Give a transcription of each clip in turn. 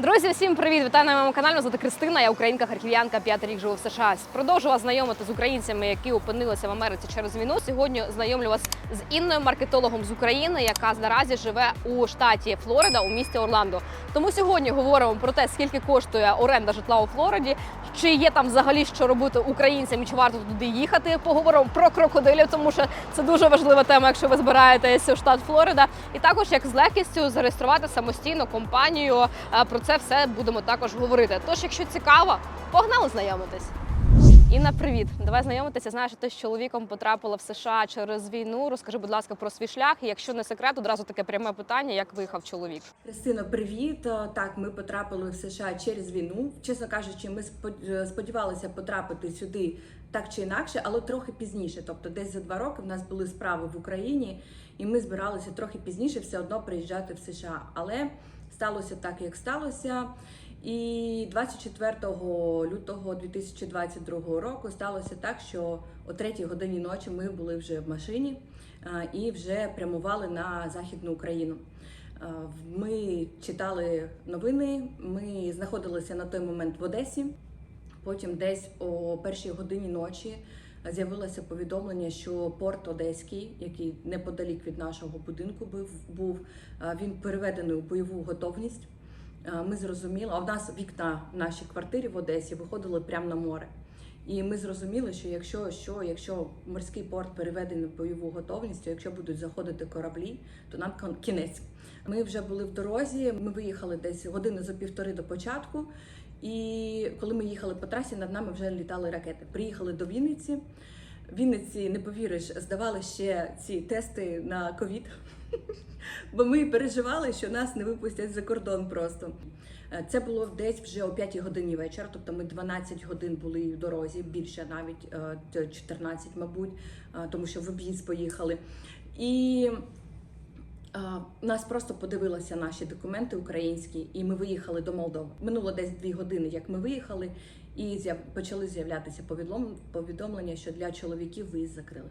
Друзі, всім привіт! Вітаю на моєму каналі. Звати Кристина, я українка, харків'янка, п'ятий рік живу в США. Продовжу вас знайомити з українцями, які опинилися в Америці через війну. Сьогодні знайомлю вас з Інною, маркетологом з України, яка наразі живе у штаті Флорида у місті Орландо. Тому сьогодні говоримо про те, скільки коштує оренда житла у Флориді, чи є там взагалі що робити українцям і чи варто туди їхати. Поговоримо про крокодилів, тому що це дуже важлива тема, якщо ви збираєтесь у штат Флорида. І також як з легкістю зареєструвати самостійно компанію. Е, Про це все будемо також говорити. Тож, якщо цікаво, погнали знайомитись. Інна, привіт. Давай знайомитися. Знаєш, ти з чоловіком потрапила в США через війну. Розкажи, будь ласка, про свій шлях. І якщо не секрет, одразу таке пряме питання: як виїхав чоловік? Христино, привіт. Е, Так, ми потрапили в США через війну. Чесно кажучи, ми е, сподівалися потрапити сюди так чи інакше, але трохи пізніше. Тобто, десь за два роки в нас були справи в Україні, і ми збиралися трохи пізніше все одно приїжджати в США. Але сталося так, як сталося. І 24 лютого 2022 року сталося так, що о 3 годині ночі ми були вже в машині і вже прямували на Західну Україну. Ми читали новини. Ми знаходилися на той момент в Одесі. Потім, десь о першій годині ночі, з'явилося повідомлення, що порт Одеський, який неподалік від нашого будинку був, був він переведений у бойову готовність. Е, Ми зрозуміли, а в нас вікна в нашій квартирі в Одесі виходили прямо на море. І ми зрозуміли, що якщо що, якщо морський порт переведений в бойову готовність, то якщо будуть заходити кораблі, то нам кінець. Ми вже були в дорозі. Ми виїхали десь години за півтори до початку. І коли ми їхали по трасі, над нами вже літали ракети. Приїхали до Вінниці. Вінниці, не повіриш, здавали ще ці тести на ковід. Бо ми переживали, що нас не випустять за кордон просто. Е, Це було десь вже о 5 годині вечора, тобто ми 12 годин були в дорозі, більше навіть е, 14, мабуть, е, тому що в об'їзд поїхали. І е, нас просто подивилися наші документи українські, і ми виїхали до Молдови. Минуло десь 2 години, як ми виїхали, і почали з'являтися повідомлення, що для чоловіків виїзд закрили.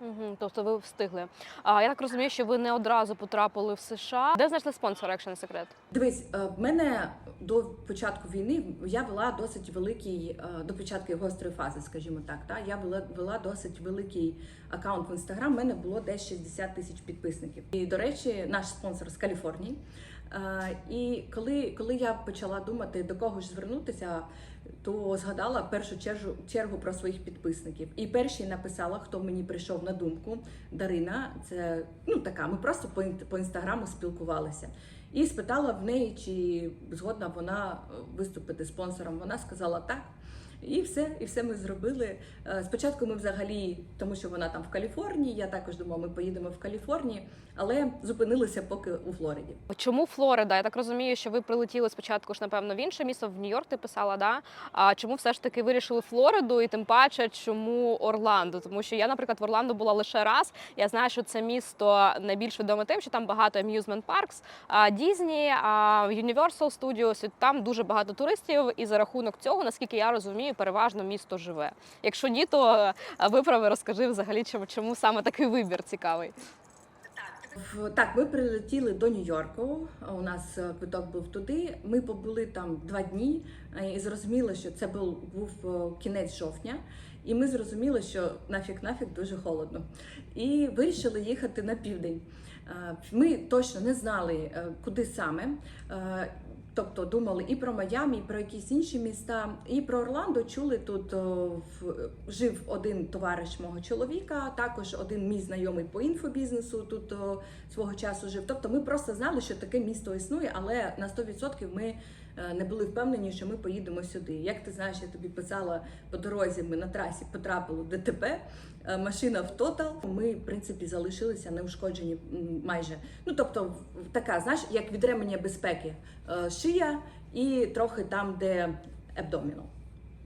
Угу, тобто ви встигли. А я так розумію, що ви не одразу потрапили в США. Де знайшли спонсора, якщо не секрет? Дивись, е, в мене до початку війни я вела досить великий е, до початку гострої фази, скажімо так. Та я вела, вела досить великий аккаунт в інстаграм. У мене було десь 60 тисяч підписників. І до речі, наш спонсор з Каліфорнії. Е, І коли, коли я почала думати до кого ж звернутися, то згадала першу чергу, чергу про своїх підписників. І перший написала, хто мені прийшов на думку. Дарина, це ну така. Ми просто по, по інстаграму спілкувалися. І спитала в неї, чи згодна вона е, виступити спонсором. Вона сказала так. І все, і все ми зробили. Е, Спочатку ми взагалі, тому що вона там в Каліфорнії. Я також думала, ми поїдемо в Каліфорнію, але зупинилися поки у Флориді. Чому Флорида? Я так розумію, що ви прилетіли спочатку ж, напевно, в інше місто, в Нью-Йорк ти писала, да? А чому все ж таки вирішили Флориду і тим паче, чому Орландо? Тому що я, наприклад, в Орландо була лише раз. Я знаю, що це місто найбільш відоме тим, що там багато amusement а, Дізні, Universal Studios, там дуже багато туристів, і за рахунок цього, наскільки я розумію, переважно місто живе. Якщо ні, то е, виправи, розкажи взагалі, чому, саме такий вибір цікавий. Так, ми прилетіли до Нью-Йорку. У нас е, квиток був туди. Ми побули там два дні е, і зрозуміли, що це був, був кінець жовтня. І ми зрозуміли, що нафіг нафіг дуже холодно. І вирішили їхати на південь. Ми точно не знали, куди саме. Тобто думали і про Майамі, і про якісь інші міста, і про Орландо чули тут жив один товариш мого чоловіка, також один мій знайомий по інфобізнесу тут свого часу жив. Тобто ми просто знали, що таке місто існує, але на 100% ми не були впевнені, що ми поїдемо сюди. Як ти знаєш, я тобі писала по дорозі, ми на трасі потрапили в ДТП, е, машина в тотал. Ми, в принципі, залишилися неушкоджені майже. Ну тобто, така, знаєш, як від ременя безпеки е, шия і трохи там, де абдомінал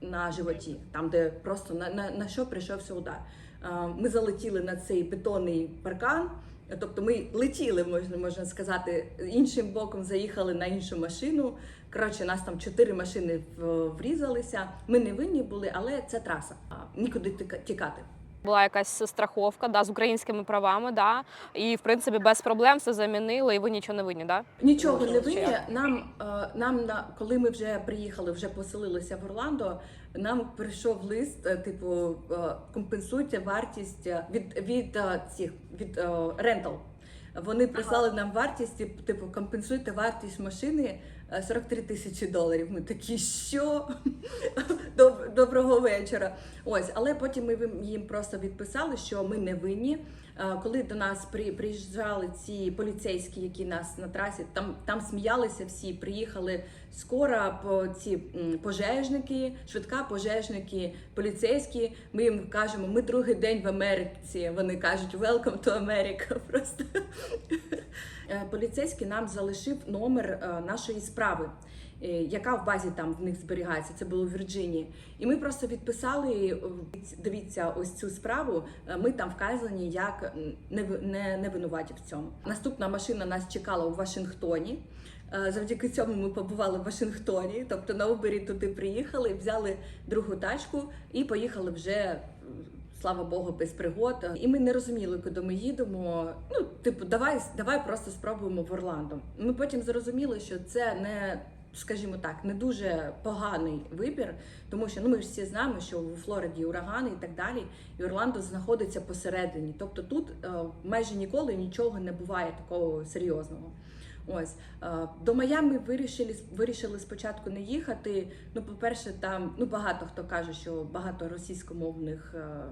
на животі, там, де просто на, на, на що прийшовся удар. Е, Ми залетіли на цей бетонний паркан. Тобто ми летіли, можна можна сказати, іншим боком заїхали на іншу машину. Коротше, нас там чотири машини врізалися. Ми не винні були, але це траса. Нікуди тікати. Була якась страховка да, з українськими правами, да, і в принципі без проблем все замінили, і ви нічого не винні, да? Нічого не винні. Нам, е, нам на коли ми вже приїхали, вже поселилися в Орландо. Нам прийшов лист, е, типу, е, компенсуйте вартість від від цих від рентал. Вони прислали нам вартість, типу, компенсуйте вартість машини 43 тисячі доларів. Ми такі, що? Доброго вечора. Ось, але потім ми їм- просто відписали, що ми не винні. Е, Коли до нас при- приїжджали ці поліцейські, які нас на трасі, там, там сміялися всі, приїхали скоро по ці пожежники, швидка пожежники, поліцейські. Ми їм кажемо, ми другий день в Америці. Вони кажуть Welcome to America. Просто Е, поліцейський нам залишив номер е, нашої справи. е, Яка в базі там в них зберігається, це було в Вірджинії. І ми просто відписали. е, Дивіться, ось цю справу. е, Ми там вказані як не, не, не винуваті в цьому. Наступна машина нас чекала у Вашингтоні. Е, Завдяки цьому ми побували в Вашингтоні. Тобто на Убері туди приїхали, взяли другу тачку і поїхали вже. Слава Богу, без пригод. І ми не розуміли, куди ми їдемо. Ну, типу, давай, давай просто спробуємо в Орландо. Ми потім зрозуміли, що це не, скажімо так, не дуже поганий вибір, тому що ну ми ж всі знаємо, що у Флориді урагани і так далі, і Орландо знаходиться посередині. Тобто тут е, майже ніколи нічого не буває такого серйозного. Ось е, до Майами вирішили вирішили спочатку не їхати. Ну, по-перше, там ну багато хто каже, що багато російськомовних. е.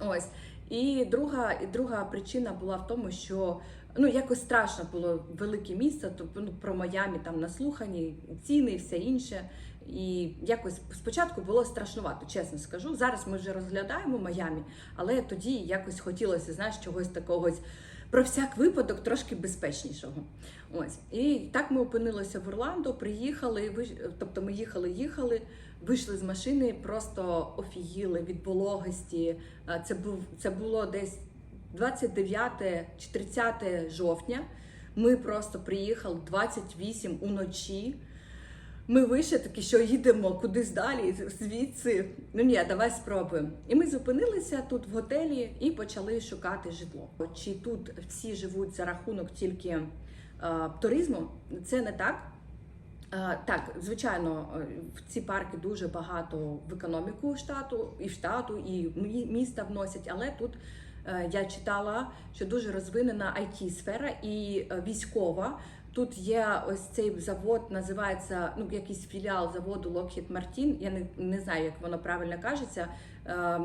Ось і друга, і друга причина була в тому, що ну якось страшно було велике місто. Тобто ну про Майамі там наслухані ціни і все інше. І якось спочатку було страшнувато, чесно скажу. Зараз ми вже розглядаємо Майамі, але тоді якось хотілося знаєш, чогось такого про всяк випадок трошки безпечнішого. Ось і так ми опинилися в Орландо, приїхали. Тобто ми їхали, їхали, вийшли з машини, просто офігіли від вологості. Це був це було десь 29 чи 30 жовтня. Ми просто приїхали 28 уночі. Ми вийшли такі, що їдемо кудись далі, звідси. Ну ні, давай спробуємо. І ми зупинилися тут в готелі і почали шукати житло. Чи тут всі живуть за рахунок тільки е, туризму? Це не так. Е, Так, звичайно, е, в ці парки дуже багато в економіку штату, і в штату, і міста вносять, але тут е, я читала, що дуже розвинена it сфера і військова. Тут є ось цей завод, називається ну якийсь філіал заводу Lockheed Martin, Я не, не знаю, як воно правильно кажеться. Е,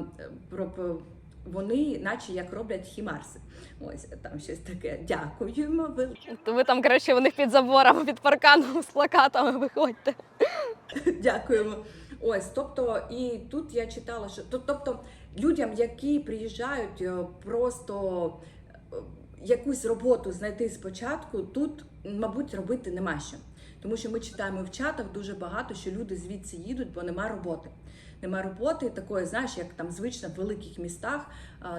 про, про- вони, наче як роблять хімарси. Ось там щось таке. Дякуємо. велике. То ви там, коротше, у них під забором, під парканом з плакатами виходьте. Дякуємо. Ось, тобто, і тут я читала, що то- тобто людям, які приїжджають е, просто е, якусь роботу знайти спочатку, тут, мабуть, робити нема що. Тому що ми читаємо в чатах дуже багато, що люди звідси їдуть, бо нема роботи. Нема роботи такої, знаєш, як там звично в великих містах,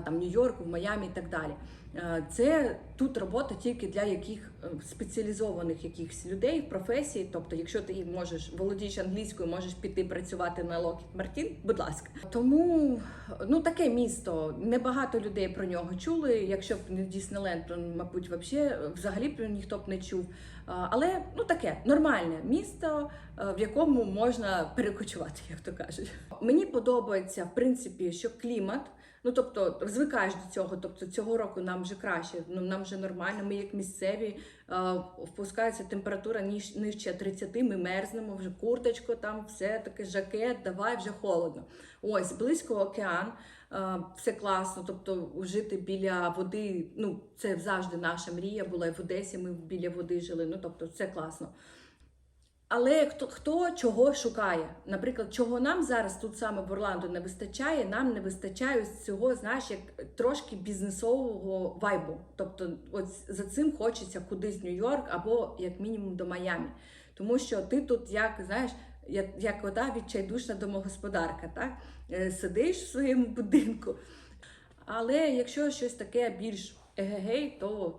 там Нью-Йорку, в Майамі і так далі. Е, Це тут робота тільки для яких спеціалізованих якихось людей в професії. Тобто, якщо ти можеш володієш англійською, можеш піти працювати на Lockheed Martin, будь ласка. Тому ну таке місто. Небагато людей про нього чули. Якщо б не Діснейленд, то мабуть, вообще, взагалі б ніхто б не чув. Але ну таке нормальне місто, е, в якому можна перекочувати, як то кажуть. Мені подобається в принципі, що клімат. Ну тобто звикаєш до цього. Тобто цього року нам вже краще, ну нам вже нормально. Ми як місцеві е, впускається температура ніж нижче 30, Ми мерзнемо, вже курточку, там все таке жакет, давай вже холодно. Ось близько океан. Все класно, тобто жити біля води, ну це завжди наша мрія була. І в Одесі ми біля води жили. Ну тобто, це класно. Але хто, хто чого шукає? Наприклад, чого нам зараз тут саме в Орландо не вистачає, нам не вистачає ось цього, знаєш, як трошки бізнесового вайбу. Тобто, от за цим хочеться кудись Нью-Йорк або як мінімум до Майамі. Тому що ти тут, як знаєш, як, як ота відчайдушна домогосподарка, так? Е, Сидиш в своєму будинку. Але якщо щось таке більш егегей, то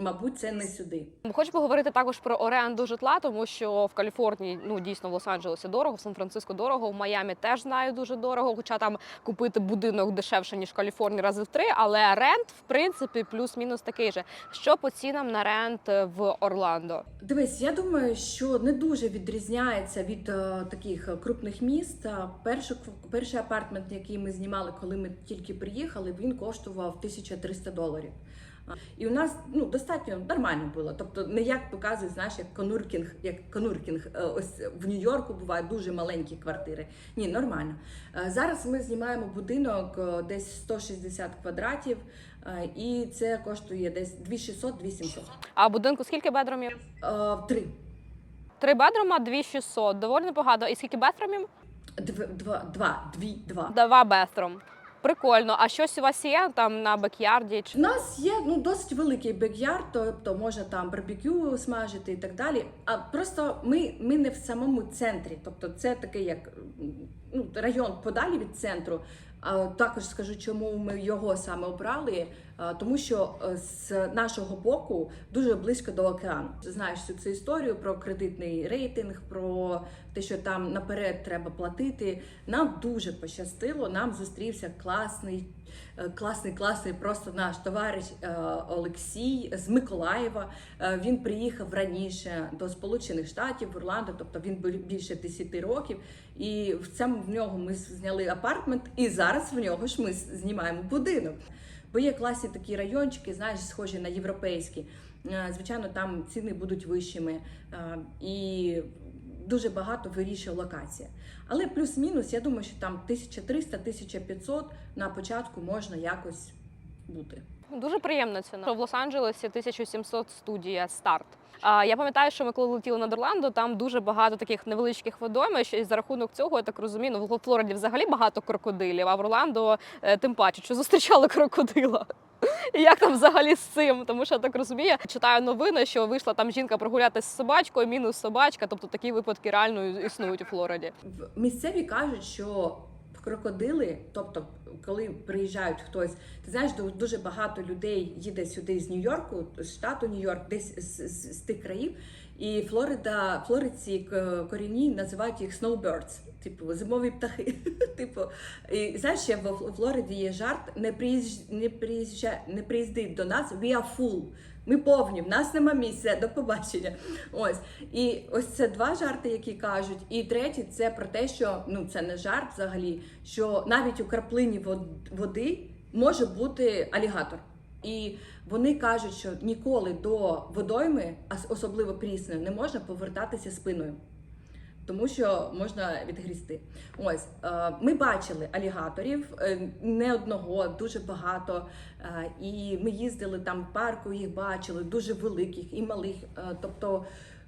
мабуть, це не сюди. Хочу поговорити також про оренду житла, тому що в Каліфорнії ну дійсно в Лос-Анджелесі дорого, в Сан-Франциско дорого, в Майамі теж знаю дуже дорого. Хоча там купити будинок дешевше ніж в Каліфорнії рази в три, але рент в принципі плюс-мінус такий же. Що по цінам на рент в Орландо? Дивись, я думаю, що не дуже відрізняється від е, таких крупних міст. Е, Перший, перший апартмент, який ми знімали, коли ми тільки приїхали, він коштував 1300 доларів. І у нас ну достатньо нормально було. Тобто, не як показує, знаєш, як конуркінг, як конуркінг. е, Ось в Нью-Йорку бувають дуже маленькі квартири. Ні, нормально. Е, Зараз ми знімаємо будинок е, десь 160 квадратів, і це коштує десь 2600-2700. А будинку скільки бедромів? Три. Три бедрома, 2600. Доволі непогано. І скільки бедромів? Дв, два, два, дві, два. Два бедром. Прикольно. А щось у вас є там на бекярді? У нас є ну досить великий бекярд, тобто можна там барбекю смажити і так далі. А просто ми, ми не в самому центрі, тобто це такий як ну, район подалі від центру. Також скажу, чому ми його саме обрали. Тому що е, з нашого боку дуже близько до океану. Знаєш всю цю історію про кредитний рейтинг, про те, що там наперед треба платити. Нам дуже пощастило. Нам зустрівся класний, е, класний, класний просто наш товариш е, Олексій з Миколаєва. Він приїхав раніше до Сполучених Штатів в Орландо, тобто він був більше 10 років. І в цьому в нього ми зняли апартмент, і зараз в нього ж ми знімаємо будинок. Бо є класні такі райончики, знаєш, схожі на європейські. Е, Звичайно, там ціни будуть вищими е, і дуже багато вирішує локація. Але плюс-мінус, я думаю, що там 1300-1500 на початку можна якось бути. Дуже приємна ціна. В Лос-Анджелесі 1700 студія старт. А я пам'ятаю, що ми коли летіли над Орландо, там дуже багато таких невеличких водоймищ, і за рахунок цього я так розумію, ну в Флориді взагалі багато крокодилів, а в Орландо е, тим паче, що зустрічали крокодила. І як там взагалі з цим? Тому що я так розумію, читаю новини, що вийшла там жінка прогулятися з собачкою, мінус собачка. Тобто такі випадки реально існують у Флориді. Місцеві кажуть, що крокодили, тобто, коли приїжджають хтось, ти знаєш, ду- дуже багато людей їде сюди з Нью-Йорку, з штату Нью-Йорк, десь з, з, з тих країв. І Флорида, флоридці корінні називають їх snowbirds, типу зимові птахи. типу, і знаєш, ще в Флориді є жарт: не приїжджай, не приїжджай, не приїздить до нас, we are full. Ми повні, в нас нема місця, до побачення. Ось. І ось це два жарти, які кажуть. І третій це про те, що ну це не жарт взагалі, що навіть у краплині вод- води може бути алігатор. І вони кажуть, що ніколи до водойми, особливо прісної, не можна повертатися спиною. Тому що можна відгрізти. Ось е, ми бачили алігаторів е, не одного, дуже багато. Е, і ми їздили там в парку, їх бачили, дуже великих і малих. Тобто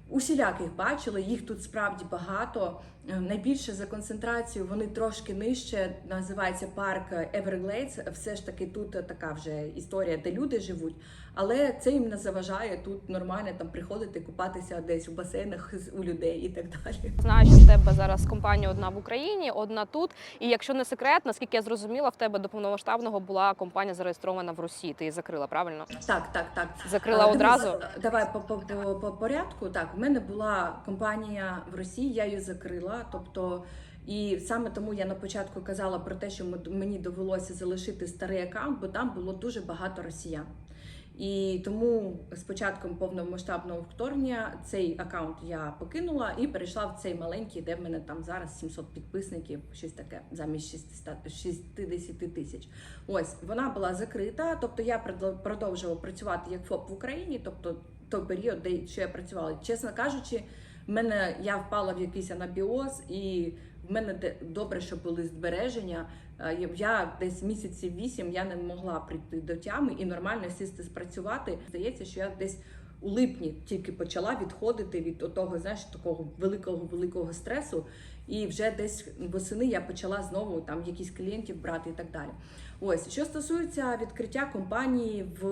усіляких бачили, їх тут справді багато. Найбільше за концентрацією вони трошки нижче. Називається парк Everglades. Все ж таки тут така вже історія, де люди живуть. Але це їм не заважає тут нормально там приходити, купатися десь у басейнах у людей і так далі. Знаю, що в тебе зараз компанія одна в Україні, одна тут. І якщо не секрет, наскільки я зрозуміла, в тебе до повномасштабного була компанія зареєстрована в Росії. Ти її закрила правильно? Так, так, так. Закрила А, одразу. Давай по, по, по, по порядку. Так, в мене була компанія в Росії, я її закрила. Тобто, і саме тому я на початку казала про те, що мені довелося залишити старий аккаунт, бо там було дуже багато росіян. І тому з початком повномасштабного вторгнення цей аккаунт я покинула і перейшла в цей маленький, де в мене там зараз 700 підписників, щось таке замість 600 60 тисяч. Ось вона була закрита. Тобто я продов- продовжувала працювати як ФОП в Україні, тобто той період, де що я працювала. Чесно кажучи, в мене я впала в якийсь анабіоз, і в мене добре, що були збереження. Е, Я десь місяців вісім я не могла прийти до тями і нормально сісти спрацювати. Здається, що я десь у липні тільки почала відходити від того, знаєш, такого великого великого стресу. І вже десь восени я почала знову там якісь клієнтів брати і так далі. Ось що стосується відкриття компанії в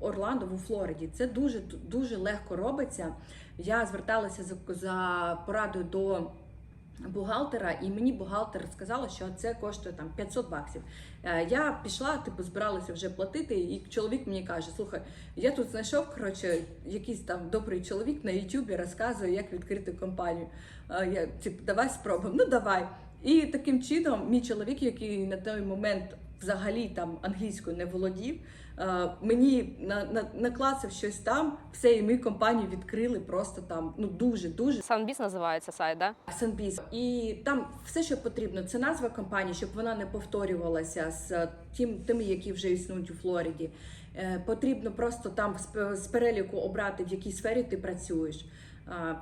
Орландо, в Флориді, це дуже дуже легко робиться. Я зверталася за порадою до бухгалтера, і мені бухгалтер сказала, що це коштує там 500 баксів. Е, Я пішла, типу, збиралася вже платити, і чоловік мені каже: слухай, я тут знайшов коротше, якийсь там добрий чоловік на Ютубі розказує, як відкрити компанію. Е, Я типу, давай спробуємо. Ну давай. І таким чином, мій чоловік, який на той момент взагалі там англійською не володів, мені на, на, наклацав щось там, все, і ми компанію відкрили просто там ну дуже дуже Санбіз називається сайт, да? Санбіз. І там все, що потрібно, це назва компанії, щоб вона не повторювалася з тим, тими, які вже існують у Флориді. Е, Потрібно просто там з переліку обрати, в якій сфері ти працюєш, е,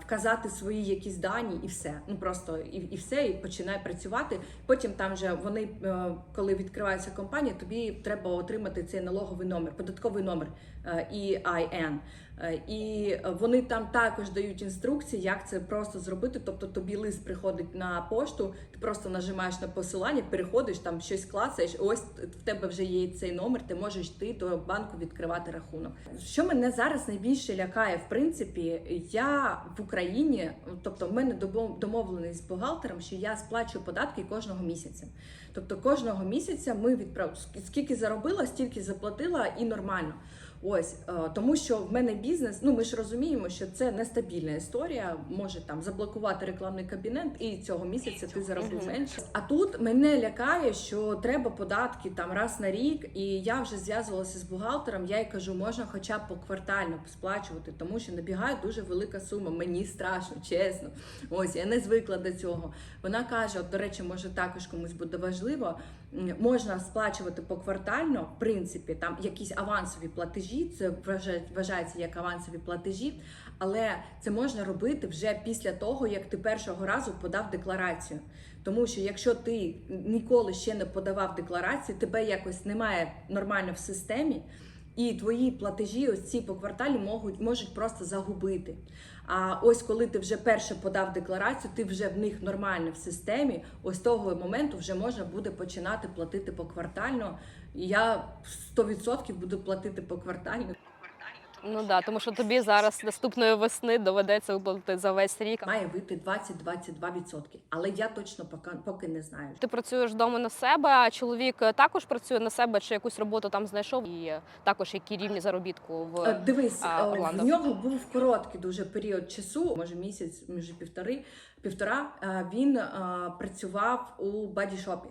вказати свої якісь дані і все. Ну просто і, і все, і починає працювати. Потім там вже вони, е, коли відкривається компанія, тобі треба отримати цей налоговий номер, податковий номер е, EIN. Е, І вони там також дають інструкції, як це просто зробити. Тобто тобі лист приходить на пошту, ти просто нажимаєш на посилання, переходиш там щось клацаєш. Ось в тебе вже є цей номер. Ти можеш йти до банку відкривати рахунок. Що мене зараз найбільше лякає, в принципі, я в Україні, тобто в мене домовленість з бухгалтером, що я сплачую податки кожного місяця. Тобто кожного місяця ми відправ скільки заробила, стільки заплатила і нормально. Ось е, тому, що в мене бізнес. Ну ми ж розуміємо, що це нестабільна історія. Може там заблокувати рекламний кабінет, і цього місяця ти заробив менше. А тут мене лякає, що треба податки там раз на рік, і я вже зв'язувалася з бухгалтером. Я їй кажу, можна хоча б поквартально сплачувати, тому що набігає дуже велика сума. Мені страшно, чесно. Ось я не звикла до цього. Вона каже: от, до речі, може також комусь буде важливо. Можна сплачувати поквартально, в принципі, там якісь авансові платежі, це вважає- вважається як авансові платежі, але це можна робити вже після того, як ти першого разу подав декларацію. Тому що якщо ти ніколи ще не подавав декларацію, тебе якось немає нормально в системі, і твої платежі, ось ці по кварталі, можуть, можуть просто загубити. А ось коли ти вже перше подав декларацію, ти вже в них нормально в системі. Ось того моменту вже можна буде починати платити поквартально. Я 100% буду платити поквартально. Ну да, тому що тобі зараз наступної весни доведеться виплатити за весь рік. Має вийти 20-22%. Але я точно поки, поки не знаю. Ти працюєш вдома на себе, а чоловік е, також працює на себе, чи якусь роботу там знайшов, і е, також які рівні заробітку в Е, Дивись, а, в нього був короткий дуже період часу, може місяць, може півтори, півтора. Він е, працював у бадішопі.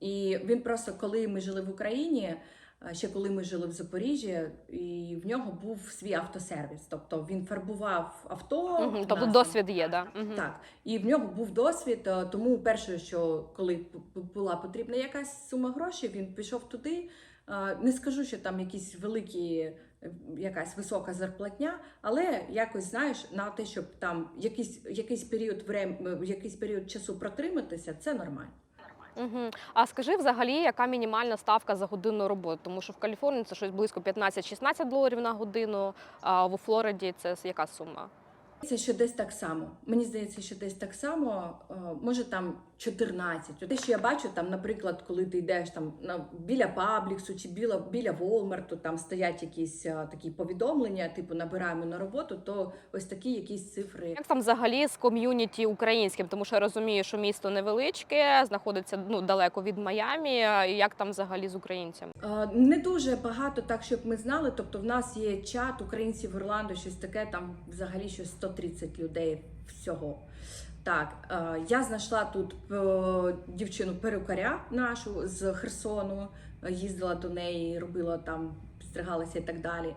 І він просто, коли ми жили в Україні, ще коли ми жили в Запоріжжі, і в нього був свій автосервіс. Тобто він фарбував авто. На тобто досвід є, да? Мгм. так, і в нього був досвід. е, Тому перше, що коли була потрібна якась сума грошей, він пішов туди. Не скажу, що там якісь великі, е, якась висока зарплатня, але якось знаєш на те, щоб там якийсь якийсь період врем, якийсь період часу протриматися, це нормально. Угу. А скажи взагалі, яка мінімальна ставка за годинну роботу? Тому що в Каліфорнії це щось близько 15-16 доларів на годину, а в Флориді це яка сума? Це що десь так само. Мені здається, що десь так само, е, може там 14. Те, що я бачу, там, наприклад, коли ти йдеш там на біля Пабліксу чи біля, біля Волмарту, там стоять якісь е, такі повідомлення, типу набираємо на роботу, то ось такі якісь цифри. Як там взагалі з ком'юніті українським? Тому що я розумію, що місто невеличке, знаходиться ну далеко від Майамі. Як там взагалі з українцями? Е, Не дуже багато, так щоб ми знали. Тобто, в нас є чат українців Ірланду, щось таке, там взагалі щось 130 людей всього. Так, е, я знайшла тут е, дівчину перукаря нашу з Херсону, е, їздила до неї, робила там, підстригалася і так далі.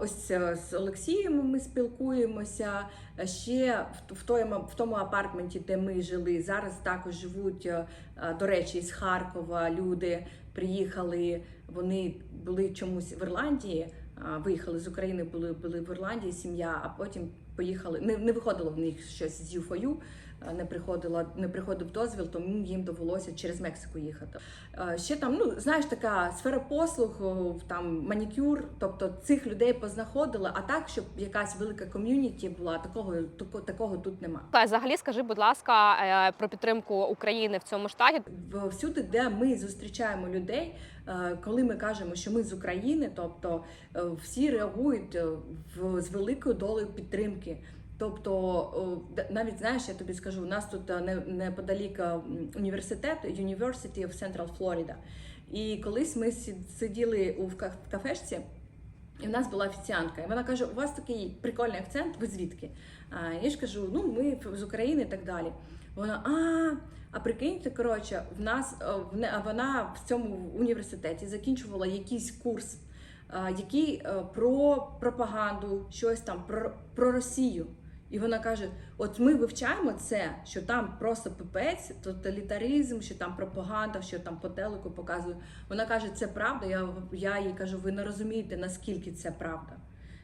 Ось з Олексієм ми спілкуємося. Ще в, тому, в тому апартменті, де ми жили, зараз також живуть, до речі, з Харкова люди приїхали. Вони були чомусь в Ірландії, виїхали з України, були, були в Ірландії, сім'я, а потім поїхали. Не, не виходило в них щось з ЮФОЮ, не приходила, не приходив дозвіл, тому їм довелося через Мексику їхати. Ще там, ну знаєш, така сфера послуг, о, там манікюр, тобто цих людей познаходили, а так, щоб якась велика ком'юніті була, такого, тако- такого тут нема. Взагалі скажи, будь ласка, е, про підтримку України в цьому штаті. Всюди, де ми зустрічаємо людей, е, коли ми кажемо, що ми з України, тобто е, всі реагують е, в- з великою долею підтримки. Тобто, навіть знаєш, я тобі скажу, у нас тут е, не- неподалік е, університет University of Central Florida. І колись ми сиділи у кафешці, і в нас була офіціантка. І вона каже: у вас такий прикольний акцент, ви звідки? А я ж кажу, ну ми з України і так далі. Вона, а, а прикиньте, коротше, в нас е, в вона в цьому університеті закінчувала якийсь курс, який про пропаганду, щось там про, про Росію. І вона каже: от ми вивчаємо це, що там просто пипець, тоталітаризм, що там пропаганда, що там по телеку показують. Вона каже, це правда. Я, я їй кажу, ви не розумієте, наскільки це правда.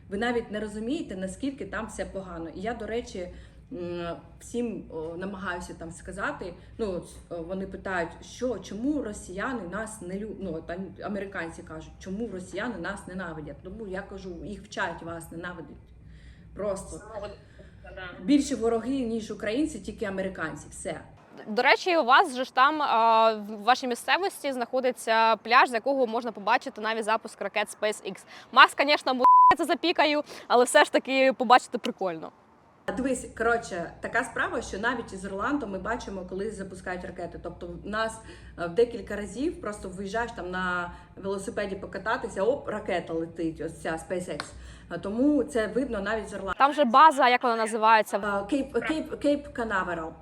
Ви навіть не розумієте, наскільки там все погано. І я, до речі, всім намагаюся там сказати. Ну, вони питають, що чому росіяни нас не лю... ну, там американці кажуть, чому росіяни нас ненавидять. Тому я кажу, їх вчать вас ненавидять. Просто більше вороги, ніж українці, тільки американці. Все. До речі, у вас же ж там а, в вашій місцевості знаходиться пляж, з якого можна побачити навіть запуск ракет SpaceX. Маск, звісно, це запікаю, але все ж таки побачити прикольно. Дивись, коротше, така справа, що навіть із Орландо ми бачимо, коли запускають ракети. Тобто, в нас е, в декілька разів просто виїжджаєш там на велосипеді покататися, оп, ракета летить, ось ця SpaceX. Тому це видно навіть з Орландо. Там же база, як вона називається? Кейп Кейп Кейп Канаверал.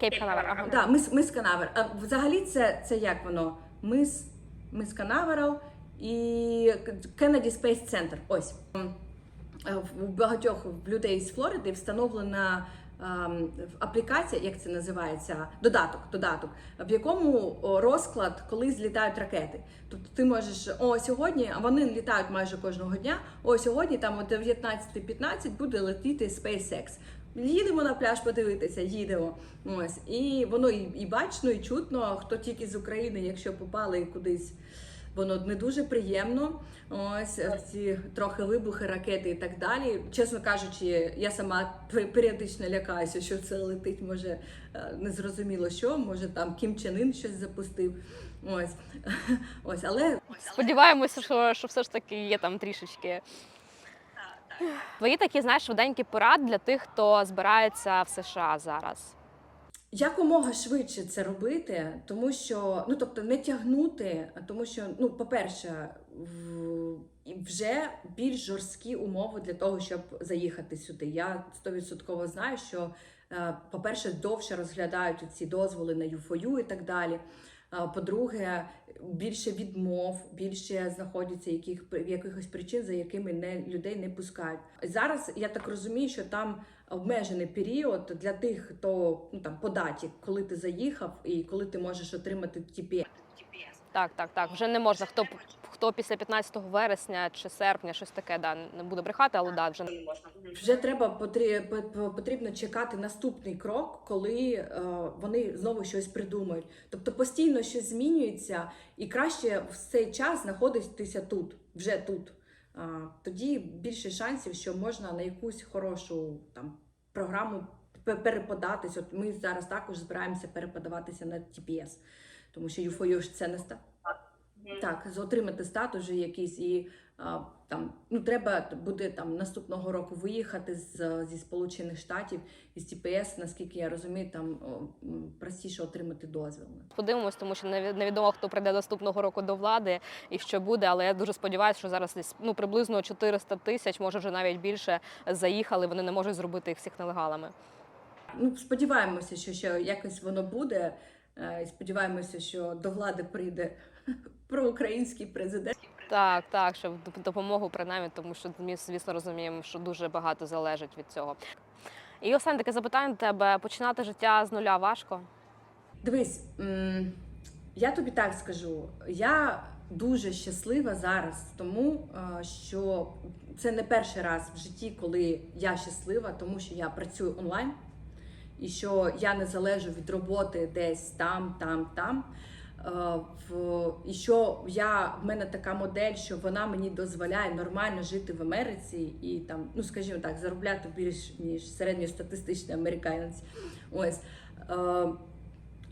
Кейп Канаверал. Ага. Да, мис, мис Канаверал. Взагалі це, це як воно? Мис, мис Канаверал і Kennedy Space Center. Ось. Е, У багатьох людей з Флориди встановлена ем, аплікація, як це називається, додаток, додаток, в якому розклад, коли злітають ракети. Тобто ти можеш, о, сьогодні, а вони літають майже кожного дня. О, сьогодні там о 19.15 буде летіти SpaceX. Їдемо на пляж подивитися, їдемо. Ось. І воно і, і бачно, і чутно, хто тільки з України, якщо попали кудись. Воно не дуже приємно. Ось ці трохи вибухи, ракети і так далі. Чесно кажучи, я сама періодично лякаюся, що це летить, може е, незрозуміло що, може там Кім Чен Ін щось запустив. Ось ось, але Сподіваємося, що, що все ж таки є там трішечки. Твої такі, знаєш, швиденькі порад для тих, хто збирається в США зараз. Якомога швидше це робити, тому що ну тобто не тягнути, тому що ну, по-перше, вже більш жорсткі умови для того, щоб заїхати сюди. Я стовідсотково знаю, що е, по-перше, довше розглядають ці дозволи на ЮФОЮ і так далі. По-друге, більше відмов, більше знаходяться яких якихось причин, за якими не людей не пускають. Зараз я так розумію, що там обмежений період для тих, хто ну там по даті, коли ти заїхав і коли ти можеш отримати TPS. Так, так, так. Вже не можна. Хто хто після 15 вересня чи серпня, щось таке, да, не буду брехати, але да, вже не можна. Вже треба потрі- по- по- потрібно чекати наступний крок, коли е, вони знову щось придумають. Тобто постійно щось змінюється, і краще в цей час знаходитися тут, вже тут. Тоді більше шансів, що можна на якусь хорошу там програму переподатись. От ми зараз також збираємося переподаватися на TPS, тому що UFO ж це не ста. Так, з- отримати статус вже якийсь і а, там ну треба буде там наступного року виїхати з зі Сполучених Штатів із ТПС, наскільки я розумію, там простіше отримати дозвіл. Подивимось, тому що невідомо, хто прийде наступного року до влади і що буде. Але я дуже сподіваюся, що зараз десь ну приблизно 400 тисяч, може вже навіть більше, заїхали. Вони не можуть зробити їх всіх нелегалами. Ну сподіваємося, що ще якось воно буде. Е, і Сподіваємося, що до влади прийде проукраїнський президент. Так, так, щоб доп- допомогу принаймні, тому що ми, звісно, розуміємо, що дуже багато залежить від цього. І останнє таке запитання до тебе: починати життя з нуля важко? Дивись, я тобі так скажу. Я дуже щаслива зараз, тому е, що це не перший раз в житті, коли я щаслива, тому що я працюю онлайн, і що я не залежу від роботи десь там, там, там. Е, в- І що я в мене така модель, що вона мені дозволяє нормально жити в Америці і там, ну скажімо так, заробляти більш ніж середньостатистичний американець. Ось. Е,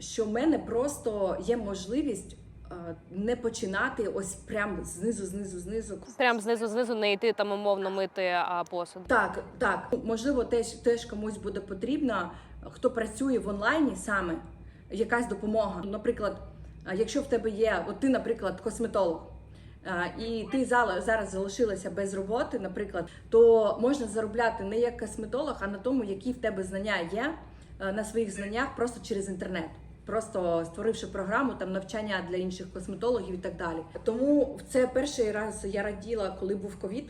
що в мене просто є можливість е, не починати ось прям знизу, знизу, знизу. Прям знизу знизу не йти там умовно мити а, посуд. Так, так. Можливо, теж, теж комусь буде потрібно, хто працює в онлайні саме якась допомога. Наприклад, якщо в тебе є, от ти, наприклад, косметолог. І ти зараз залишилася без роботи, наприклад, то можна заробляти не як косметолог, а на тому, які в тебе знання є е, на своїх знаннях просто через інтернет, просто створивши програму там навчання для інших косметологів і так далі. Тому це перший раз я раділа, коли був ковід.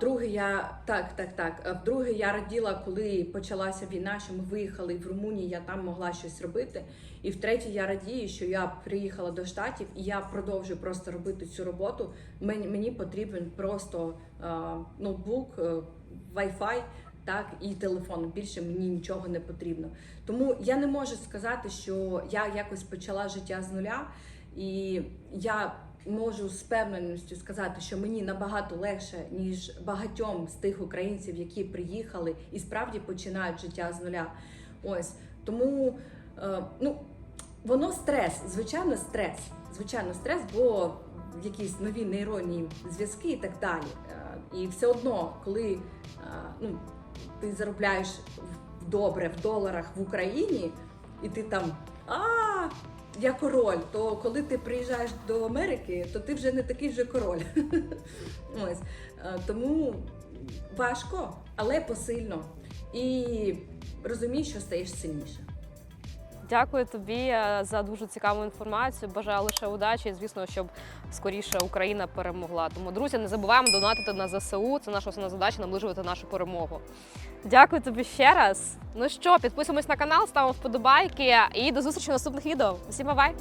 Друге, я так, так, так. Вдруге, я раділа, коли почалася війна, що ми виїхали в Румунію, я там могла щось робити. І втретє, я радію, що я приїхала до штатів і я продовжую просто робити цю роботу. Мені, мені потрібен просто ноутбук, е, Wi-Fi, так і телефон. Більше мені нічого не потрібно. Тому я не можу сказати, що я якось почала життя з нуля, і я можу з певненістю сказати, що мені набагато легше, ніж багатьом з тих українців, які приїхали і справді починають життя з нуля. Ось тому е, ну воно стрес, звичайно, стрес. Звичайно, стрес, бо якісь нові нейронні зв'язки і так далі. Е, І все одно, коли е, ну, ти заробляєш добре в доларах в Україні, і ти там а я король, то коли ти приїжджаєш до Америки, то ти вже не такий вже король. Ось Е, тому важко, але посильно. І розумієш, що стаєш сильніше. Дякую тобі е, за дуже цікаву інформацію. Бажаю лише удачі, і, звісно, щоб скоріше Україна перемогла. Тому, друзі, не забуваємо донатити на ЗСУ. Це наша основна задача наближувати нашу перемогу. Дякую тобі ще раз. Ну що, підписуємось на канал, ставимо вподобайки і до зустрічі в наступних відео. Всім бай!